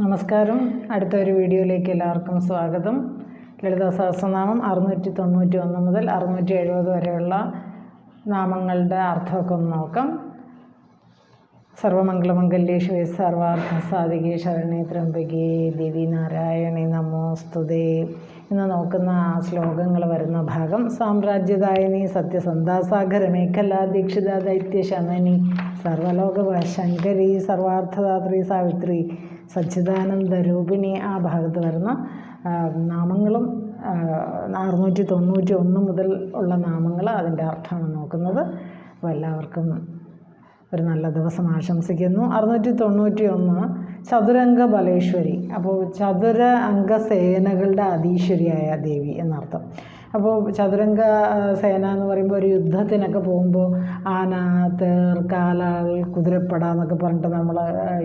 നമസ്കാരം. അടുത്ത ഒരു വീഡിയോയിലേക്ക് എല്ലാവർക്കും സ്വാഗതം. ലളിത സഹസ്രനാമം അറുന്നൂറ്റി തൊണ്ണൂറ്റി ഒന്ന് മുതൽ അറുന്നൂറ്റി എഴുപത് വരെയുള്ള നാമങ്ങളുടെ അർത്ഥമൊക്കെ ഒന്ന് നോക്കാം. സർവമംഗളമംഗല്യേ സർവാർത്ഥ സാധികേ ശരണേ ത്രംബകേ ദേവി നാരായണേ നമോസ്തുതേ. എന്ന് നോക്കുന്ന ആ ശ്ലോകങ്ങൾ വരുന്ന ഭാഗം സാമ്രാജ്യദായനി സത്യസന്ധാസാഗര മേഖലാ ദീക്ഷിത ദൈത്യ ശമനി സർവലോക ശങ്കരി സർവാർത്ഥദാത്രി സാവിത്രി സച്ചിദാനന്ദ രൂപിണി ആ ഭാഗത്ത് വരുന്ന നാമങ്ങളും അറുന്നൂറ്റി തൊണ്ണൂറ്റി ഒന്ന് മുതൽ ഉള്ള നാമങ്ങൾ അതിന്റെ അർത്ഥമാണ് നോക്കുന്നത്. അപ്പോൾ എല്ലാവർക്കും ഒരു നല്ല ദിവസം ആശംസിക്കുന്നു. അറുന്നൂറ്റി തൊണ്ണൂറ്റി ഒന്ന് ചതുരംഗ ബലേശ്വരി. അപ്പോൾ ചതുര അംഗസേനകളുടെ അധീശ്വരിയായ ദേവി എന്നർത്ഥം. അപ്പോൾ ചതുരംഗ സേന എന്ന് പറയുമ്പോൾ ഒരു യുദ്ധത്തിനൊക്കെ പോകുമ്പോൾ ആന തേർ കാലാൾ കുതിരപ്പട എന്നൊക്കെ പറഞ്ഞിട്ട് നമ്മൾ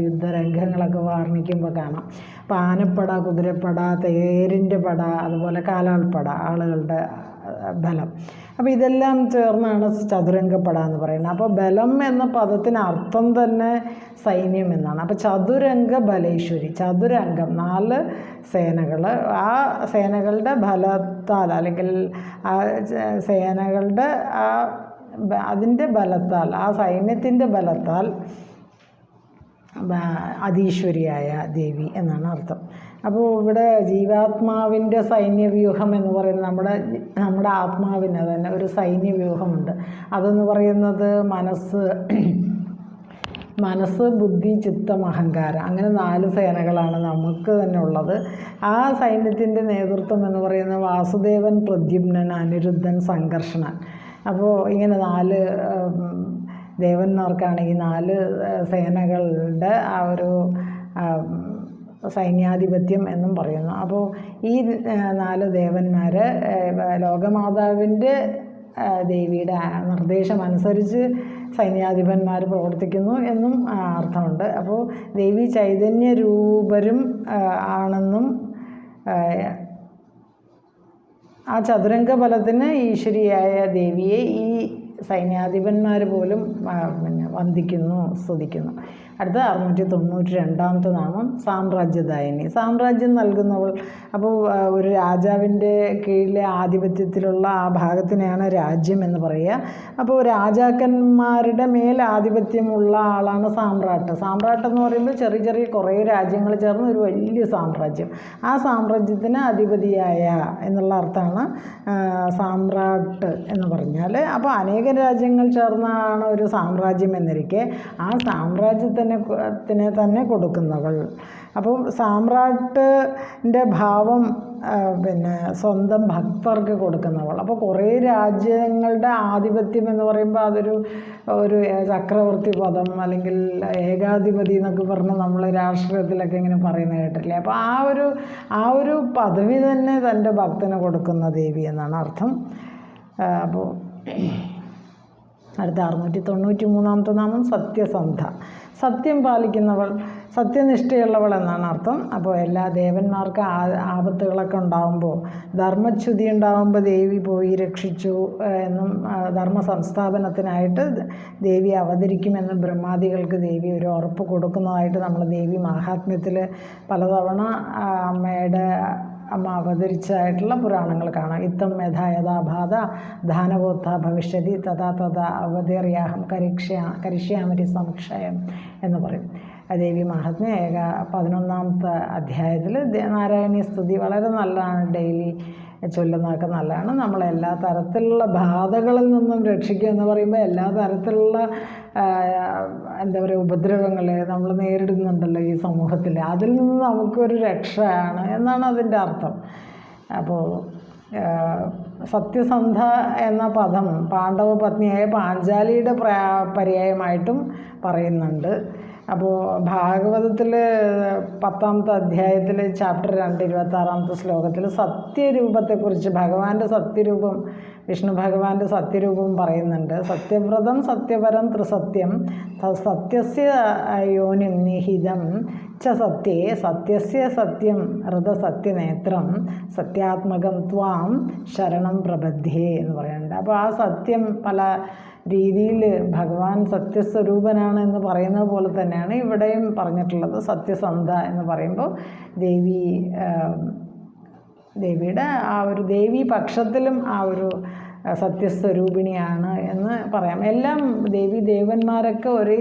യുദ്ധരംഗങ്ങളൊക്കെ വർണിക്കുമ്പോൾ കാണാം. അപ്പോൾ ആനപ്പട കുതിരപ്പട തേരിന്റെ പട അതുപോലെ കാലാൾപ്പട ആളുകളുടെ ബലം. അപ്പോൾ ഇതെല്ലാം ചേർന്നാണ് ചതുരംഗപ്പട എന്ന് പറയുന്നത്. അപ്പോൾ ബലം എന്ന പദത്തിന് അർത്ഥം തന്നെ സൈന്യം എന്നാണ്. അപ്പോൾ ചതുരംഗ ബലേശ്വരി ചതുരംഗം നാല് സേനകൾ ആ സേനകളുടെ ബലത്താൽ അല്ലെങ്കിൽ ആ സേനകളുടെ ആ അതിന്റെ ബലത്താൽ ആ സൈന്യത്തിന്റെ ബലത്താൽ അതീശ്വരിയായ ദേവി എന്നാണ് അർത്ഥം. അപ്പോൾ ഇവിടെ ജീവാത്മാവിന്റെ സൈന്യവ്യൂഹം എന്ന് പറയുന്നത് നമ്മുടെ നമ്മുടെ ആത്മാവിന് തന്നെ ഒരു സൈന്യവ്യൂഹമുണ്ട്. അതെന്ന് പറയുന്നത് മനസ്സ് മനസ്സ് ബുദ്ധി ചിത്തം അഹങ്കാരം. അങ്ങനെ നാല് സേനകളാണ് നമുക്ക് തന്നെ ഉള്ളത്. ആ സൈന്യത്തിന്റെ നേതൃത്വം എന്ന് പറയുന്ന വാസുദേവൻ പ്രദ്യുമ്നൻ അനിരുദ്ധൻ സംഘർഷണൻ. അപ്പോൾ ഇങ്ങനെ നാല് ദേവന്മാർക്കാണ് ഈ നാല് സേനകളുടെ ആ ഒരു സൈന്യാധിപത്യം എന്നും പറയുന്നു. അപ്പോൾ ഈ നാല് ദേവന്മാർ ലോകമാതാവിന്റെ ദേവിയുടെ നിർദ്ദേശം അനുസരിച്ച് സൈന്യാധിപന്മാർ പ്രവർത്തിക്കുന്നു എന്നും അർത്ഥമുണ്ട്. അപ്പോൾ ദേവി ചൈതന്യ രൂപരും ആണെന്നും ആ ചതുരംഗ ബലത്തിന് ഈശ്വരിയായ ദേവിയെ ഈ സൈന്യാധിപന്മാർ പോലും പിന്നെ വന്ദിക്കുന്നു സ്തുതിക്കുന്നു. അടുത്ത അറുന്നൂറ്റി തൊണ്ണൂറ്റി രണ്ടാമത്തെ നാമം സാമ്രാജ്യദായിനി. സാമ്രാജ്യം നൽകുന്നവൾ അപ്പോൾ ഒരു രാജാവിന്റെ കീഴിലെ ആധിപത്യത്തിലുള്ള ആ ഭാഗത്തിനെയാണ് രാജ്യം എന്ന് പറയുക. അപ്പോൾ രാജാക്കന്മാരുടെ മേൽ ആധിപത്യമുള്ള ആളാണ് സാമ്രാട്ട്. സാമ്രാട്ട് എന്ന് പറയുമ്പോൾ ചെറിയ ചെറിയ കുറേ രാജ്യങ്ങൾ ചേർന്ന് ഒരു വലിയ സാമ്രാജ്യം. ആ സാമ്രാജ്യത്തിന് അധിപതിയായ എന്നുള്ള അർത്ഥമാണ് സാമ്രാട്ട് എന്ന് പറഞ്ഞാൽ അപ്പോൾ അനേകം രാജ്യങ്ങൾ ചേർന്നാണ് ഒരു സാമ്രാജ്യം എന്നിരിക്കെ ആ സാമ്രാജ്യത്തിനെ ത്തിനെ തന്നെ കൊടുക്കുന്നവൾ. അപ്പോൾ സാമ്രാട്ടിന്റെ ഭാവം പിന്നെ സ്വന്തം ഭക്തർക്ക് കൊടുക്കുന്നവൾ. അപ്പോൾ കുറേ രാജ്യങ്ങളുടെ ആധിപത്യം എന്ന് പറയുമ്പോൾ അതൊരു ഒരു ചക്രവർത്തി പദം അല്ലെങ്കിൽ ഏകാധിപതി എന്നൊക്കെ പറഞ്ഞ് നമ്മൾ രാഷ്ട്രീയത്തിലൊക്കെ ഇങ്ങനെ പറയുന്നത് കേട്ടില്ലേ അപ്പോൾ ആ ഒരു ആ ഒരു പദവി തന്നെ തന്റെ ഭക്തന് കൊടുക്കുന്ന ദേവി എന്നാണ് അർത്ഥം. അപ്പോൾ അടുത്ത അറുന്നൂറ്റി തൊണ്ണൂറ്റി മൂന്നാമത്തെ നാമം സത്യസന്ധ. സത്യം പാലിക്കുന്നവൾ സത്യനിഷ്ഠയുള്ളവൾ എന്നാണ് അർത്ഥം. അപ്പോൾ എല്ലാ ദേവന്മാർക്ക് ആപത്തുകളൊക്കെ ഉണ്ടാകുമ്പോൾ ധർമ്മച്യുതി ഉണ്ടാകുമ്പോൾ ദേവി പോയി രക്ഷിച്ചു എന്നും ധർമ്മ സംസ്ഥാപനത്തിനായിട്ട് ദേവി അവതരിക്കുമെന്ന് ബ്രഹ്മാദികൾക്ക് ദേവി ഒരു ഉറപ്പ് കൊടുക്കുന്നതായിട്ട് നമ്മൾ ദേവി മാഹാത്മ്യത്തിൽ പലതവണ അമ്മയുടെ അമ്മ അവതരിച്ചതായിട്ടുള്ള പുരാണങ്ങൾ കാണാം. ഇത്തം യഥാ യഥാബാധ ധാനവോത്ത ഭവിഷ്യതി തഥാ തഥാ അവതേറിയാഹം കരിക്ഷ്യ കരിഷ്യാമരി സംക്ഷയം എന്ന് പറയും. ദേവി മഹാത്മ്യ ഏക പതിനൊന്നാമത്തെ അധ്യായത്തിൽ നാരായണീയ സ്തുതി വളരെ നല്ലതാണ്. ഡെയിലി ചൊല്ലുന്നതൊക്കെ നല്ലതാണ്. നമ്മൾ എല്ലാ തരത്തിലുള്ള ബാധകളിൽ നിന്നും രക്ഷിക്കുക എന്ന് പറയുമ്പോൾ എല്ലാ തരത്തിലുള്ള എന്താ പറയുക ഉപദ്രവങ്ങൾ നമ്മൾ നേരിടുന്നുണ്ടല്ലോ ഈ സമൂഹത്തിൽ അതിൽ നിന്ന് നമുക്കൊരു രക്ഷയാണ് എന്നാണ് അതിന്റെ അർത്ഥം. അപ്പോൾ സത്യസന്ധ എന്ന പദം പാണ്ഡവ പത്നിയായ പാഞ്ചാലിയുടെ പ്രാ പര്യായമായിട്ടും പറയുന്നുണ്ട്. അപ്പോൾ ഭാഗവതത്തിൽ പത്താമത്തെ അധ്യായത്തിൽ ചാപ്റ്റർ രണ്ട് ഇരുപത്താറാമത്തെ ശ്ലോകത്തിൽ സത്യരൂപത്തെക്കുറിച്ച് ഭഗവാന്റെ സത്യരൂപം വിഷ്ണു ഭഗവാന്റെ സത്യരൂപം പറയുന്നുണ്ട്. സത്യവ്രതം സത്യപരം ത്രിസത്യം സത്യസ്യ യോനിം നിഹിതം ച സത്യേ സത്യസ്യ സത്യം ഹൃദസത്യനേത്രം സത്യാത്മകം ത്വാം ശരണം പ്രബദ്ധേ എന്ന് പറയുന്നുണ്ട്. അപ്പോൾ ആ സത്യം പല രീതിയിൽ ഭഗവാൻ സത്യസ്വരൂപനാണ് എന്ന് പറയുന്നത് പോലെ തന്നെയാണ് ഇവിടെയും പറഞ്ഞിട്ടുള്ളത് സത്യസന്ധ എന്ന് പറയുമ്പോൾ ദേവി ദേവിയുടെ ആ ഒരു ദേവി പക്ഷത്തിലും ആ ഒരു സത്യസ്വരൂപിണിയാണ് എന്ന് പറയാം. എല്ലാം ദേവി ദേവന്മാരൊക്കെ ഒരേ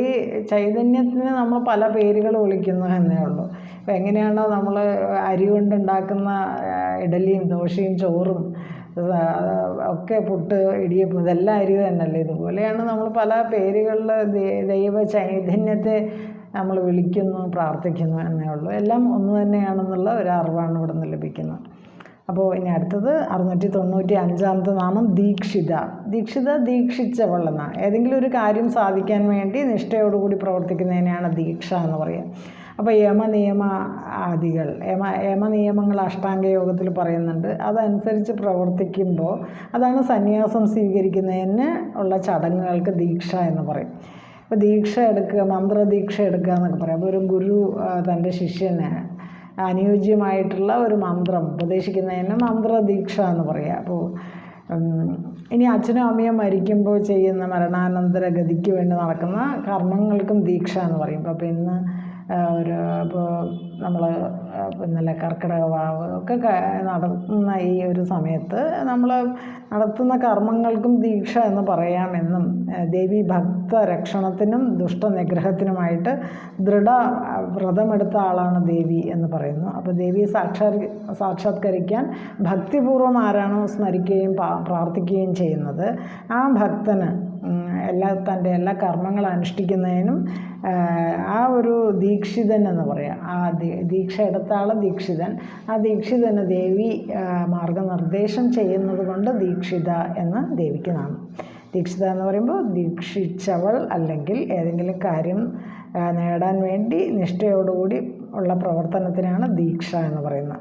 ചൈതന്യത്തിന് നമ്മൾ പല പേരുകൾ വിളിക്കുന്നു എന്നേ ഉള്ളൂ. ഇപ്പം എങ്ങനെയാണോ നമ്മൾ അരി കൊണ്ടുണ്ടാക്കുന്ന ഇഡലിയും ദോശയും ചോറും ഒക്കെ പുട്ട് ഇടിയപ്പം ഇതെല്ലാം അരി തന്നെയല്ലേ? ഇതുപോലെയാണ് നമ്മൾ പല പേരുകളിൽ ദൈവ ചൈതന്യത്തെ നമ്മൾ വിളിക്കുന്നു പ്രാർത്ഥിക്കുന്നു എന്നേ ഉള്ളൂ. എല്ലാം ഒന്ന് തന്നെയാണെന്നുള്ള ഒരു അറിവാണ് ഇവിടെ നിന്ന് ലഭിക്കുന്നത്. അപ്പോൾ ഇനി അടുത്തത് അറുന്നൂറ്റി തൊണ്ണൂറ്റി അഞ്ചാമത്തെ നാമം ദീക്ഷിത. ദീക്ഷിത ദീക്ഷിച്ചവൾ എന്നാണ് ഏതെങ്കിലും ഒരു കാര്യം സാധിക്കാൻ വേണ്ടി നിഷ്ഠയോടുകൂടി പ്രവർത്തിക്കുന്നതിനെയാണ് ദീക്ഷ എന്ന് പറയുക. അപ്പോൾ യമ നിയമ ആദികൾ യമ യമ നിയമങ്ങൾ അഷ്ടാംഗ യോഗത്തിൽ പറയുന്നുണ്ട്. അതനുസരിച്ച് പ്രവർത്തിക്കുമ്പോൾ അതാണ് സന്യാസം സ്വീകരിക്കുന്നതിന് ഉള്ള ചടങ്ങുകൾക്ക് ദീക്ഷ എന്ന് പറയും. അപ്പോൾ ദീക്ഷ എടുക്കുക മന്ത്രദീക്ഷ എടുക്കുക എന്നൊക്കെ പറയാം. അപ്പോൾ ഒരു ഗുരു തന്റെ ശിഷ്യന് അനുയോജ്യമായിട്ടുള്ള ഒരു മന്ത്രം ഉപദേശിക്കുന്നതിന് മന്ത്രദീക്ഷ എന്ന് പറയുക അപ്പോൾ ഇനി അച്ഛനും അമ്മയും മരിക്കുമ്പോൾ ചെയ്യുന്ന മരണാനന്തര ഗതിക്ക് വേണ്ടി നടക്കുന്ന കർമ്മങ്ങൾക്കും ദീക്ഷ എന്ന് പറയും. അപ്പോൾ ഇന്ന് ഒരു നമ്മൾ ഇന്നലെ കർക്കിടക വാവ് ഒക്കെ നടത്തുന്ന ഈ ഒരു സമയത്ത് നമ്മൾ നടത്തുന്ന കർമ്മങ്ങൾക്കും ദീക്ഷ എന്ന് പറയാമെന്നും ദേവി ഭക്ത രക്ഷണത്തിനും ദുഷ്ടനിഗ്രഹത്തിനുമായിട്ട് ദൃഢ വ്രതമെടുത്ത ആളാണ് ദേവി എന്ന് പറയുന്നു. അപ്പോൾ ദേവിയെ സാക്ഷാ സാക്ഷാത്കരിക്കാൻ ഭക്തിപൂർവം ആരാണോ സ്മരിക്കുകയും പ്രാർത്ഥിക്കുകയും ചെയ്യുന്നത് ആ ഭക്തന് എല്ലാ തന്റെ എല്ലാ കർമ്മങ്ങൾ അനുഷ്ഠിക്കുന്നതിനും ആ, ഒരു ദീക്ഷിതൻ എന്ന് പറയാം. ആ ദീക്ഷ എടുത്ത ദീക്ഷിതൻ. ആ ദീക്ഷിതന് ദേവി മാർഗനിർദ്ദേശം ചെയ്യുന്നത് കൊണ്ട് ദീക്ഷിത എന്ന് ദേവിക്ക് നാമം. ദീക്ഷിത എന്ന് പറയുമ്പോൾ ദീക്ഷിച്ചവൾ അല്ലെങ്കിൽ ഏതെങ്കിലും കാര്യം നേടാൻ വേണ്ടി നിഷ്ഠയോടുകൂടി ഉള്ള പ്രവർത്തനത്തിനാണ് ദീക്ഷ എന്ന് പറയുന്നത്.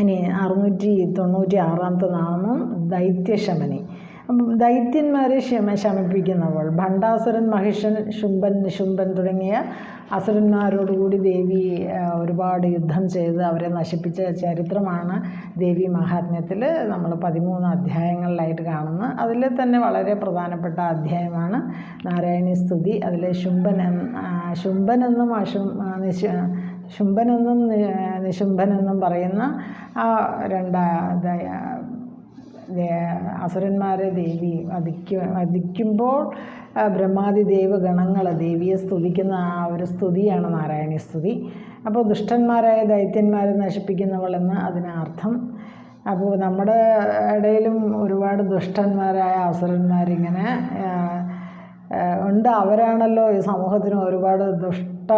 ഇനി അറുന്നൂറ്റി തൊണ്ണൂറ്റി ആറാമത്തെ നാമം ദൈത്യശമനി. ദൈത്യന്മാരെ ശമ ശമിപ്പിക്കുന്നവൾ. ഭണ്ഡാസുരൻ മഹിഷൻ ശുംഭൻ നിശുംഭൻ തുടങ്ങിയ അസുരന്മാരോടുകൂടി ദേവി ഒരുപാട് യുദ്ധം ചെയ്ത് അവരെ നശിപ്പിച്ച ചരിത്രമാണ് ദേവി മഹാത്മ്യത്തിൽ നമ്മൾ പതിമൂന്ന് അധ്യായങ്ങളിലായിട്ട് കാണുന്നത്. അതിൽ തന്നെ വളരെ പ്രധാനപ്പെട്ട അധ്യായമാണ് നാരായണി സ്തുതി. അതിലെ ശുംഭൻ ശുംഭനെന്നും അശും നിശ ശുംഭനെന്നും നിശുംഭനെന്നും പറയുന്ന ആ രണ്ടാ അസുരന്മാരെ ദേവി വധിക്കു വധിക്കുമ്പോൾ ബ്രഹ്മാതി ദേവഗണങ്ങൾ ദേവിയെ സ്തുതിക്കുന്ന ആ ഒരു സ്തുതിയാണ് നാരായണി സ്തുതി. അപ്പോൾ ദുഷ്ടന്മാരായ ദൈത്യന്മാരെ നശിപ്പിക്കുന്നവളെന്ന് അതിനർത്ഥം. അപ്പോൾ നമ്മുടെ ഇടയിലും ഒരുപാട് ദുഷ്ടന്മാരായ അസുരന്മാരിങ്ങനെ ഉണ്ട്. അവരാണല്ലോ ഈ സമൂഹത്തിന് ഒരുപാട് ദുഷ്ട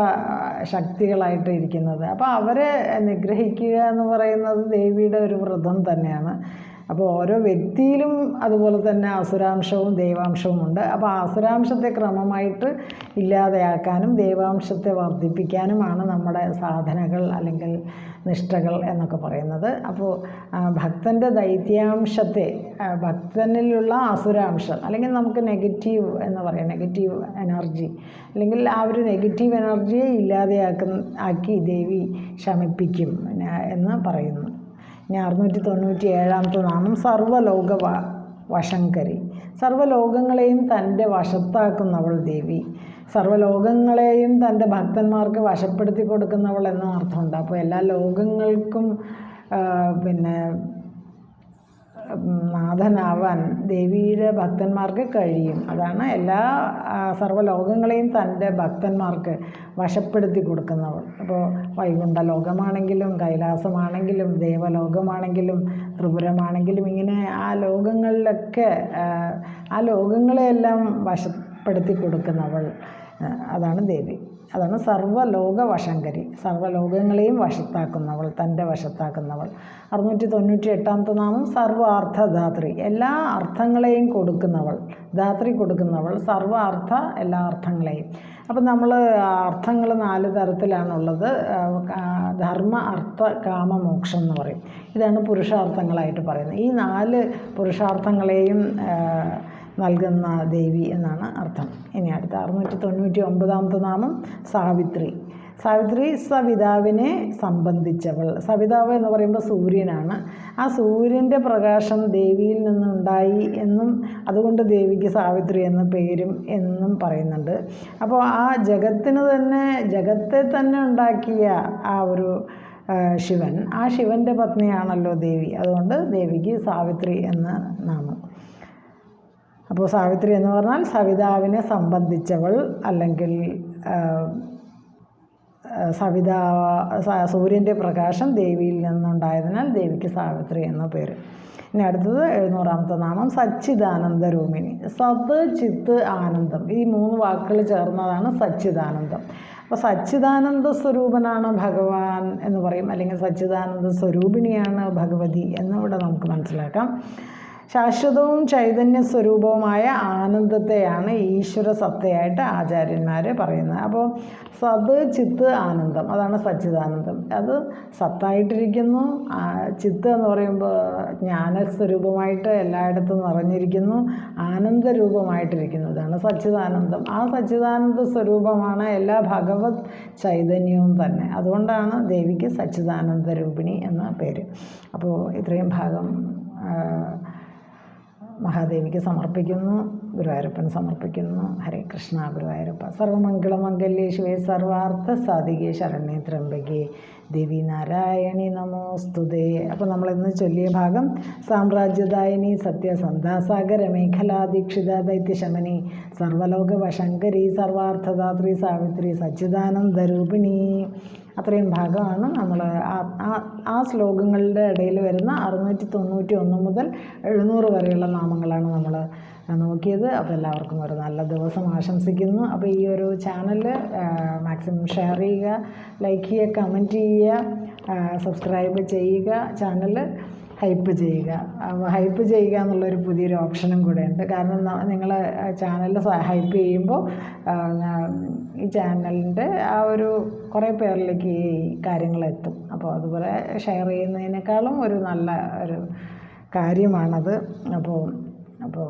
ശക്തികളായിട്ട് ഇരിക്കുന്നത്. അപ്പോൾ അവരെ നിഗ്രഹിക്കുക എന്ന് പറയുന്നത് ദേവിയുടെ ഒരു വ്രതം തന്നെയാണ്. അപ്പോൾ ഓരോ വ്യക്തിയിലും അതുപോലെ തന്നെ അസുരാംശവും ദൈവാംശവും ഉണ്ട്. അപ്പോൾ അസുരാംശത്തെ ക്രമമായിട്ട് ഇല്ലാതെയാക്കാനും ദൈവാംശത്തെ വർദ്ധിപ്പിക്കാനുമാണ് നമ്മുടെ സാധനകൾ അല്ലെങ്കിൽ നിഷ്ഠകൾ എന്നൊക്കെ പറയുന്നത്. അപ്പോൾ ഭക്തന്റെ ദൈത്യാംശത്തെ ഭക്തനിലുള്ള അസുരാംശം അല്ലെങ്കിൽ നമുക്ക് നെഗറ്റീവ് എന്ന് പറയാം നെഗറ്റീവ് എനർജി അല്ലെങ്കിൽ ആ ഒരു നെഗറ്റീവ് എനർജിയെ ഇല്ലാതെയാക്കുന്ന ആക്കി ദേവി ശമിപ്പിക്കും എന്ന് പറയുന്നു. ഇനി അറുന്നൂറ്റി തൊണ്ണൂറ്റി നാമം സർവലോക വശങ്കരി സർവലോകങ്ങളെയും തന്റെ വശത്താക്കുന്നവൾ ദേവി. സർവലോകങ്ങളെയും തന്റെ ഭക്തന്മാർക്ക് വശപ്പെടുത്തി കൊടുക്കുന്നവൾ എന്ന അർത്ഥമുണ്ട്. അപ്പോൾ എല്ലാ ലോകങ്ങൾക്കും പിന്നെ നാഥനാവാൻ ദേവിയുടെ ഭക്തന്മാർക്ക് കഴിയും. അതാണ് എല്ലാ സർവലോകങ്ങളെയും തന്റെ ഭക്തന്മാർക്ക് വശപ്പെടുത്തി കൊടുക്കുന്നവൾ. അപ്പോൾ വൈകുണ്ഠ ലോകമാണെങ്കിലും കൈലാസമാണെങ്കിലും ദേവലോകമാണെങ്കിലും ത്രിപുരമാണെങ്കിലും ഇങ്ങനെ ആ ലോകങ്ങളിലൊക്കെ ആ, ലോകങ്ങളെയെല്ലാം വശപ്പെടുത്തി കൊടുക്കുന്നവൾ. അതാണ് ദേവി. അതാണ് സർവലോക വശങ്കരി സർവലോകങ്ങളെയും വശത്താക്കുന്നവൾ തന്റെ വശത്താക്കുന്നവൾ. അറുന്നൂറ്റി തൊണ്ണൂറ്റി എട്ടാമത്തെ നാമം സർവാർത്ഥദാത്രി എല്ലാ അർത്ഥങ്ങളെയും കൊടുക്കുന്നവൾ ധാത്രി കൊടുക്കുന്നവൾ സർവാർത്ഥ എല്ലാ അർത്ഥങ്ങളെയും. അപ്പം നമ്മൾ അർത്ഥങ്ങൾ നാല് തരത്തിലാണുള്ളത്. ധർമ്മ അർത്ഥ കാമ മോക്ഷം എന്ന് പറയും. ഇതാണ് പുരുഷാർത്ഥങ്ങളായിട്ട് പറയുന്നത്. ഈ നാല് പുരുഷാർത്ഥങ്ങളെയും നൽകുന്ന ദേവി എന്നാണ് അർത്ഥം. ഇനി അടുത്ത അറുന്നൂറ്റി തൊണ്ണൂറ്റി ഒമ്പതാമത്തെ നാമം സാവിത്രി. സാവിത്രി സവിതാവിനെ സംബന്ധിച്ചവൾ. സവിതാവ് എന്ന് പറയുമ്പോൾ സൂര്യനാണ്. ആ സൂര്യന്റെ പ്രകാശം ദേവിയിൽ നിന്നുണ്ടായി എന്നും അതുകൊണ്ട് ദേവിക്ക് സാവിത്രി എന്ന പേരും എന്നും പറയുന്നുണ്ട്. അപ്പോൾ ആ ജഗത്തിന് തന്നെ ജഗത്തെ തന്നെ ഉണ്ടാക്കിയ ആ ഒരു ശിവൻ ആ ശിവന്റെ പത്നിയാണല്ലോ ദേവി. അതുകൊണ്ട് ദേവിക്ക് സാവിത്രി എന്ന നാമം. അപ്പോൾ സാവിത്രി എന്ന് പറഞ്ഞാൽ സവിതാവിനെ സംബന്ധിച്ചവൾ അല്ലെങ്കിൽ ആ, ആ, സ- സൂര്യന്റെ പ്രകാശം ദേവിയിൽ നിന്നുണ്ടായതിനാൽ ദേവിക്ക് സാവിത്രി എന്ന പേര്. ഇനി അടുത്തത് എഴുന്നൂറാമത്തെ നാമം സച്ചിദാനന്ദ രൂപിണി. സത് ചിത്ത് ആനന്ദം. ഈ മൂന്ന് വാക്കുകൾ ചേർന്നതാണ് സച്ചിദാനന്ദം. അപ്പോൾ സച്ചിദാനന്ദ സ്വരൂപനാണ് ഭഗവാൻ എന്ന് പറയും. അല്ലെങ്കിൽ സച്ചിദാനന്ദ സ്വരൂപിണിയാണ് ഭഗവതി എന്നിവിടെ നമുക്ക് മനസ്സിലാക്കാം. ശാശ്വതവും ചൈതന്യ സ്വരൂപവുമായ ആനന്ദത്തെയാണ് ഈശ്വര സത്തയായിട്ട് ആചാര്യന്മാർ പറയുന്നത്. അപ്പോൾ സത് ചിത്ത് ആനന്ദം. അതാണ് സച്ചിദാനന്ദം. അത് സത്തായിട്ടിരിക്കുന്നു. ചിത്ത് എന്ന് പറയുമ്പോൾ ജ്ഞാനസ്വരൂപമായിട്ട് എല്ലായിടത്തും നിറഞ്ഞിരിക്കുന്നു. ആനന്ദരൂപമായിട്ടിരിക്കുന്നു. ഇതാണ് സച്ചിദാനന്ദം. ആ സച്ചിദാനന്ദ സ്വരൂപമാണ് എല്ലാ ഭഗവത് ചൈതന്യവും തന്നെ. അതുകൊണ്ടാണ് ദേവിക്ക് സച്ചിദാനന്ദ രൂപിണി എന്ന പേര്. അപ്പോൾ ഇത്രയും ഭാഗം മഹാദേവിക്ക് സമർപ്പിക്കുന്നു ഗുരുവായൂരപ്പൻ സമർപ്പിക്കുന്നു. ഹരേ കൃഷ്ണ ഗുരുവായൂരപ്പ. സർവമംഗളമംഗല്യേ ശിവേ സർവാർത്ഥ സാധികേ ശരണ്യ ത്രംബകേ. ദേവി നാരായണി നമോസ്തുതേ. അപ്പോൾ നമ്മൾ ഇന്ന് ചൊല്ലിയ ഭാഗം സാമ്രാജ്യദായിനി സത്യസന്ധാസാഗര മേഖലാദീക്ഷിത ദൈത്യശമനി സർവലോകവശങ്കരി സർവാർത്ഥദാത്രി സാവിത്രി സച്ചിദാനന്ദരൂപിണി. അത്രയും ഭാഗമാണ് നമ്മൾ ആ ആ- ശ്ലോകങ്ങളുടെ ഇടയിൽ വരുന്ന അറുന്നൂറ്റി തൊണ്ണൂറ്റി ഒന്ന് മുതൽ എഴുന്നൂറ് വരെയുള്ള നാമങ്ങളാണ് നമ്മൾ നോക്കിയത്. അപ്പോൾ എല്ലാവർക്കും ഒരു നല്ല ദിവസം ആശംസിക്കുന്നു. അപ്പോൾ ഈ ഒരു ചാനൽ മാക്സിമം ഷെയർ ചെയ്യുക ലൈക്ക് ചെയ്യുക കമന്റ് ചെയ്യുക സബ്സ്ക്രൈബ് ചെയ്യുക ചാനൽ ഹൈപ്പ് ചെയ്യുക. ഹൈപ്പ് ചെയ്യുക എന്നുള്ളൊരു പുതിയൊരു ഓപ്ഷനും കൂടെ ഉണ്ട് കാരണം നിങ്ങൾ ചാനൽ ഹൈപ്പ് ചെയ്യുമ്പോൾ ഈ ചാനലിന്റെ ആ ഒരു കുറേ പേരിലേക്ക് ഈ കാര്യങ്ങളെത്തും. അപ്പോൾ അതുപോലെ ഷെയർ ചെയ്യുന്നതിനേക്കാളും ഒരു നല്ല ഒരു കാര്യമാണത്. അപ്പോൾ അപ്പോൾ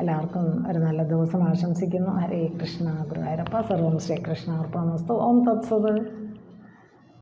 എല്ലാവർക്കും ഒരു നല്ല ദിവസം ആശംസിക്കുന്നു. ഹരേ കൃഷ്ണ ഗുരുവായൂരപ്പ. സർവം ശ്രീകൃഷ്ണ അർപ്പണമസ്തു ഓം തത്സത്.